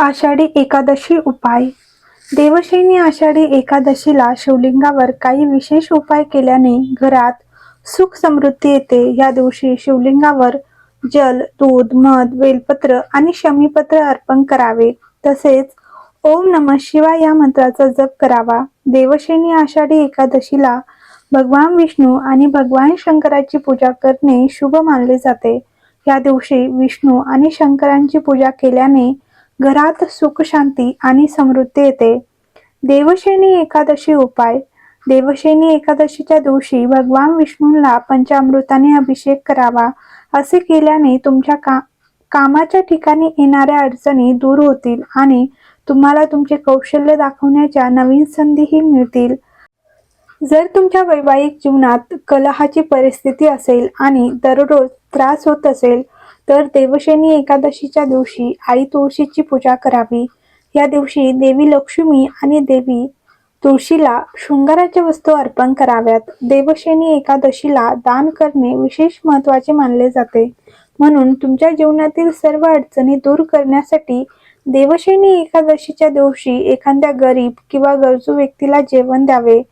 आषाढी एकादशी उपाय. देवशैनी आषाढी एकादशीला शिवलिंगावर काही विशेष उपाय केल्याने घरात सुख समृद्धी येते. या दिवशी शिवलिंगावर जल दूध मध बेलपत्र आणि शमीपत्र अर्पण करावे. तसेच ओम नम शिवाय या मंत्राचा जप करावा. देवशैनी आषाढी एकादशीला भगवान विष्णू आणि भगवान शंकराची पूजा करणे शुभ मानले जाते. या दिवशी विष्णू आणि शंकरांची पूजा केल्याने घरात सुख शांती आणि समृद्धी येते. देवशेनी एकादशी उपाय. देवशेनी एकादशीच्या दिवशी भगवान विष्णूंना पंचामृताने अभिषेक करावा असे केल्याने तुमच्या का कामाच्या ठिकाणी येणाऱ्या अडचणी दूर होतील आणि तुम्हाला तुमचे कौशल्य दाखवण्याच्या नवीन संधीही मिळतील. जर तुमच्या वैवाहिक जीवनात कलहाची परिस्थिती असेल आणि दररोज त्रास होत असेल तर देवशेनी एकादशीच्या दिवशी आई तुळशीची पूजा करावी. या दिवशी देवी लक्ष्मी आणि देवी तुळशीला शृंगाराच्या वस्तू अर्पण कराव्यात. देवशेनी एकादशीला दान करणे विशेष महत्त्वाचे मानले जाते. म्हणून तुमच्या जीवनातील सर्व अडचणी दूर करण्यासाठी देवशैनी एकादशीच्या दिवशी एखाद्या गरीब किंवा गरजू व्यक्तीला जेवण द्यावे.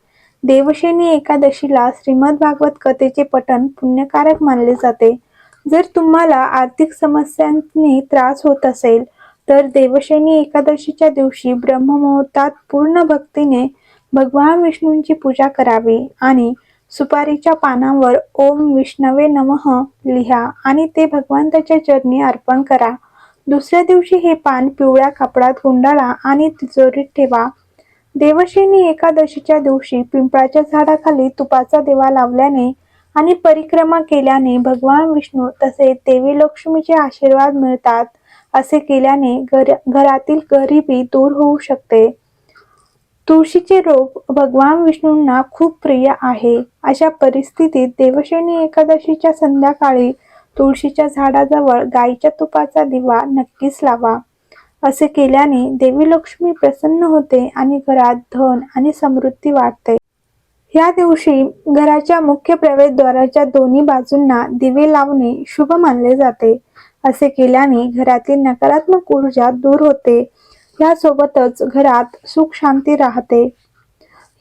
देवशेनी एकादशीला श्रीमद भागवत कथेचे पठण पुण्यकारक मानले जाते. जर तुम्हाला आर्थिक समस्यांनी त्रास होत असेल तर देवशैनी एकादशीच्या दिवशी ब्रह्ममुहूर्तात पूर्ण भक्तीने भगवान विष्णूंची पूजा करावी आणि सुपारीच्या पानांवर ओम विष्णवे नमः लिहा आणि ते भगवंताच्या चरणी अर्पण करा. दुसऱ्या दिवशी हे पान पिवळ्या कापडात गुंडाळा आणि तिजोरीत ठेवा. देवशेनी एकादशीच्या दिवशी पिंपळाच्या झाडाखाली तुपाचा दिवा लावल्याने आणि परिक्रमा केल्याने भगवान विष्णू तसेच देवी लक्ष्मीचे आशीर्वाद मिळतात असे केल्याने घर घरातील गरिबी दूर होऊ शकते. तुळशीचे रोप भगवान विष्णूंना खूप प्रिय आहे. अशा परिस्थितीत देवशैनी एकादशीच्या संध्याकाळी तुळशीच्या झाडाजवळ गाईच्या तुपाचा दिवा नक्कीच लावा. असे केल्याने देवी लक्ष्मी प्रसन्न होते आणि घरात धन आणि समृद्धी वाढते. या दिवशी घराच्या मुख्य प्रवेशद्वाराच्या दोन्ही बाजूंना दिवे लावणे शुभ मानले जाते असे केल्याने घरातील नकारात्मक ऊर्जा दूर होते. यासोबतच घरात सुख शांती राहते.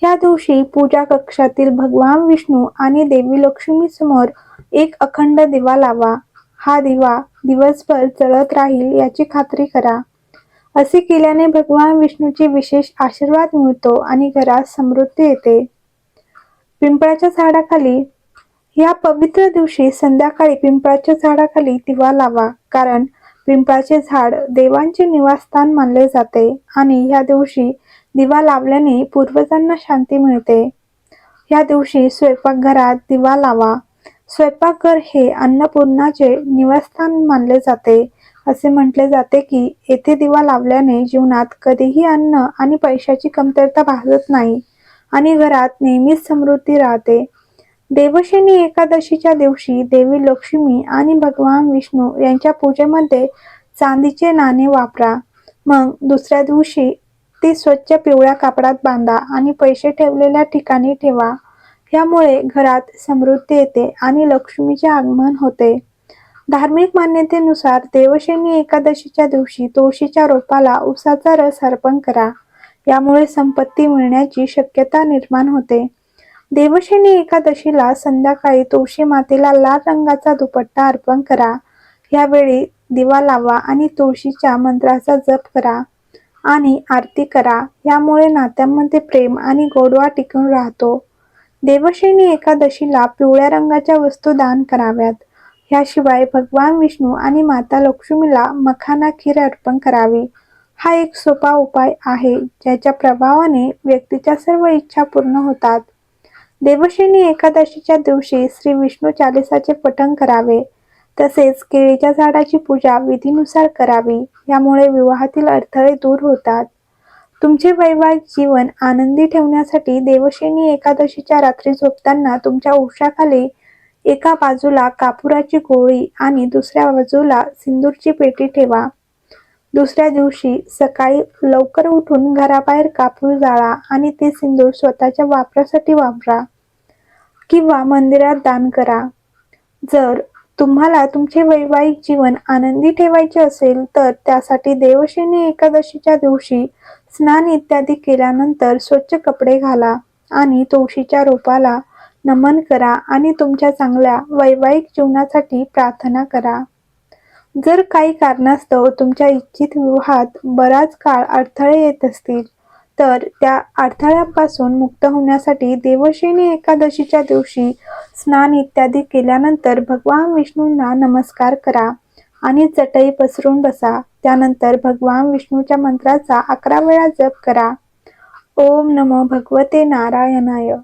या दिवशी पूजा कक्षातील भगवान विष्णू आणि देवी लक्ष्मी समोर एक अखंड दिवा लावा. हा दिवा दिवसभर जळत राहील याची खात्री करा. असे केल्याने भगवान विष्णूचे विशेष आशीर्वाद मिळतो आणि घरात समृद्धी येते. पिंपळाच्या झाडाखाली. या पवित्र दिवशी संध्याकाळी पिंपळाच्या झाडाखाली दिवा लावा कारण पिंपळाचे झाड देवांचे निवासस्थान मानले जाते आणि या दिवशी दिवा लावल्याने पूर्वजांना शांती मिळते. या दिवशी स्वयंपाकघरात दिवा लावा. स्वयंपाकघर हे अन्नपूर्णाचे निवासस्थान मानले जाते असे म्हटले जाते की येथे दिवा लावल्याने जीवनात कधीही अन्न आणि पैशाची कमतरता भासत नाही. आणि घरात नेहमीच समृद्धी राहते. देवशनी एकादशीच्या दिवशी देवी लक्ष्मी आणि भगवान विष्णू यांच्या पूजेमध्ये चांदीचे नाणे वापरा. मग दुसऱ्या दिवशी ते स्वच्छ पिवळ्या कापडात बांधा आणि पैसे ठेवलेल्या ठिकाणी ठेवा. यामुळे घरात समृद्धी येते आणि लक्ष्मीचे आगमन होते. धार्मिक मान्यतेनुसार देवशनी एकादशीच्या दिवशी तुळशीच्या रोपाला उसाचा रस अर्पण करा. यामुळे संपत्ती मिळण्याची शक्यता निर्माण होते. देवशेनी एकादशीला संध्याकाळी तुळशी मातेला लाल रंगाचा दुपट्टा अर्पण करा. यावेळी दिवा लावा आणि तुळशीच्या मंत्राचा जप करा आणि आरती करा. यामुळे नात्यांमध्ये प्रेम आणि गोडवा टिकून राहतो. देवशेनी एकादशीला पिवळ्या रंगाच्या वस्तू दान कराव्यात. याशिवाय भगवान विष्णू आणि माता लक्ष्मीला मखाना खीर अर्पण करावी. हा एक सोपा उपाय आहे ज्याच्या प्रभावाने व्यक्तीच्या सर्व इच्छा पूर्ण होतात. देवशेनी एकादशीच्या दिवशी श्री विष्णू चालिसाचे पठण करावे तसेच केळीच्या झाडाची पूजा विधीनुसार करावी यामुळे विवाहातील अडथळे दूर होतात. तुमचे वैवाहिक जीवन आनंदी ठेवण्यासाठी देवशेनी एकादशीच्या रात्री झोपताना तुमच्या उशाखाली एका बाजूला कापुराची गोळी आणि दुसऱ्या बाजूला सिंदूरची पेटी ठेवा. दुसऱ्या दिवशी सकाळी लवकर उठून घराबाहेर कापूर जाळा आणि ते सिंदूर स्वतःच्या वापरासाठी वापरा किंवा मंदिरात दान करा. जर तुम्हाला तुमचे वैवाहिक जीवन आनंदी ठेवायचे असेल तर त्यासाठी देवशयनी एकादशीच्या दिवशी स्नान इत्यादी केल्यानंतर स्वच्छ कपडे घाला आणि तुळशीच्या रोपाला नमन करा आणि तुमच्या चांगल्या वैवाहिक जीवनासाठी प्रार्थना करा. जर काही कारणास्तव तुमच्या इच्छित विवाहात बराच काळ अडथळे येत असतील तर त्या अडथळ्यापासून मुक्त होण्यासाठी देवशयनी एकादशीच्या दिवशी स्नान इत्यादी केल्यानंतर भगवान विष्णूंना नमस्कार करा आणि चटई पसरून बसा. त्यानंतर भगवान विष्णूच्या मंत्राचा अकरा वेळा जप करा. ओम नमो भगवते नारायणाय.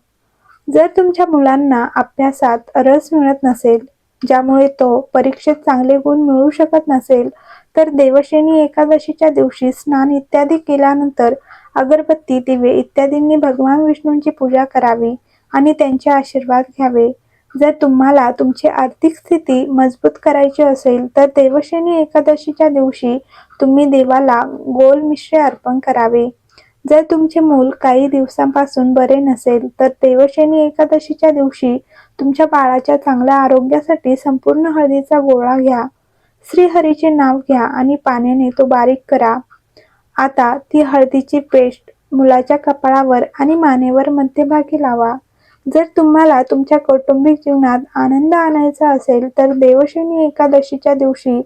जर तुमच्या मुलांना अभ्यासात रस मिळत नसेल ज्यामुळे तो परीक्षेत चांगले गुण मिळू शकत नसेल तर देवशेनी एकादशीच्या दिवशी स्नान इत्यादी केल्यानंतर अगरबत्ती दिवे इत्यादींनी भगवान विष्णूंची पूजा करावी आणि त्यांचे आशीर्वाद घ्यावे. जर तुम्हाला तुमची आर्थिक स्थिती मजबूत करायची असेल तर देवशेनी एकादशीच्या दिवशी तुम्ही देवाला गोल मिश्रे अर्पण करावे. जर तुमचे मूल काही दिवसांपासून बरे नसेल तर देवशेनी एकादशीच्या दिवशी तुमच्या बाळाच्या चांगल्या आरोग्यासाठी संपूर्ण हळदीचा गोळा घ्या. श्रीहरीचे नाव घ्या आणि पाण्याने तो बारीक करा. आता ती हळदीची पेस्ट मुलाच्या कपाळावर आणि मानेवर मध्यभागी लावा. जर तुम्हाला तुमच्या कौटुंबिक जीवनात आनंद आणायचा असेल तर देवशिनी एकादशीच्या दिवशी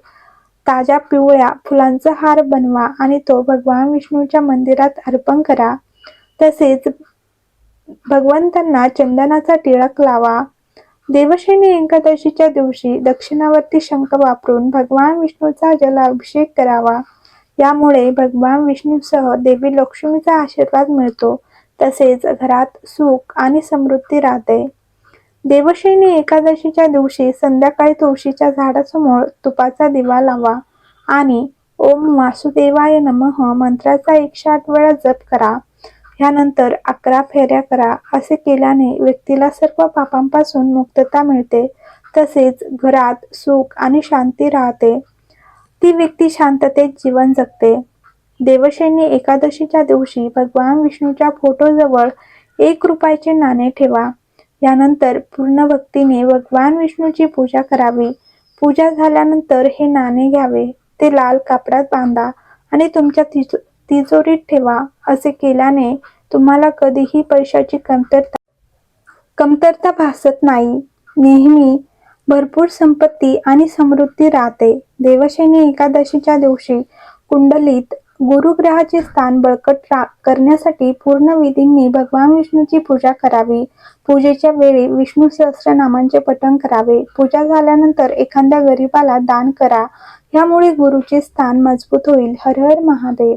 ताज्या पिवळ्या फुलांचा हार बनवा आणि तो भगवान विष्णूच्या मंदिरात अर्पण करा. तसेच भगवंतांना चंदनाचा टिळक लावा. देवशयनी एकादशीच्या दिवशी दक्षिणावर्ती शंख वापरून भगवान विष्णूचा जलाभिषेक करावा. यामुळे भगवान विष्णूसह देवी लक्ष्मीचा आशीर्वाद मिळतो. तसेच घरात सुख आणि समृद्धी राहते. देवशयनी एकादशीच्या दिवशी संध्याकाळी तुळशीच्या झाडासमोर तुपाचा दिवा लावा आणि ओम वासुदेवाय नमः मंत्राचा एकशे आठ वेळा जप करा. ह्यानंतर अकरा फेऱ्या करा असे केल्याने व्यक्तीला सर्व पापांपासून मुक्तता मिळते. तसेच घरात सुख आणि शांती राहते. ती व्यक्ती शांततेत जीवन जगते. देवशेनी एकादशीच्या दिवशी भगवान विष्णूच्या फोटोजवळ एक रुपयाचे नाणे ठेवा. यानंतर पूर्ण भक्तीने भगवान विष्णूची पूजा करावी. पूजा झाल्यानंतर हे नाणे घ्यावे. ते लाल कापडात बांधा आणि तुमच्या तिजोरीत ठेवा असे केल्याने तुम्हाला कधीही पैशाची कमतरता कमतरता भासत नाही. नेहमी भरपूर संपत्ती आणि समृद्धी राहते. देवशयनी एकादशीच्या दिवशी कुंडलीत गुरुग्रहाचे स्थान बळकट रा करण्यासाठी पूर्ण विधींनी भगवान विष्णूची पूजा करावी. पूजेच्या वेळी विष्णू सहस्रनामांचे पठण करावे. पूजा झाल्यानंतर एखाद्या गरीबाला दान करा. यामुळे गुरुचे स्थान मजबूत होईल. हर हर महादेव.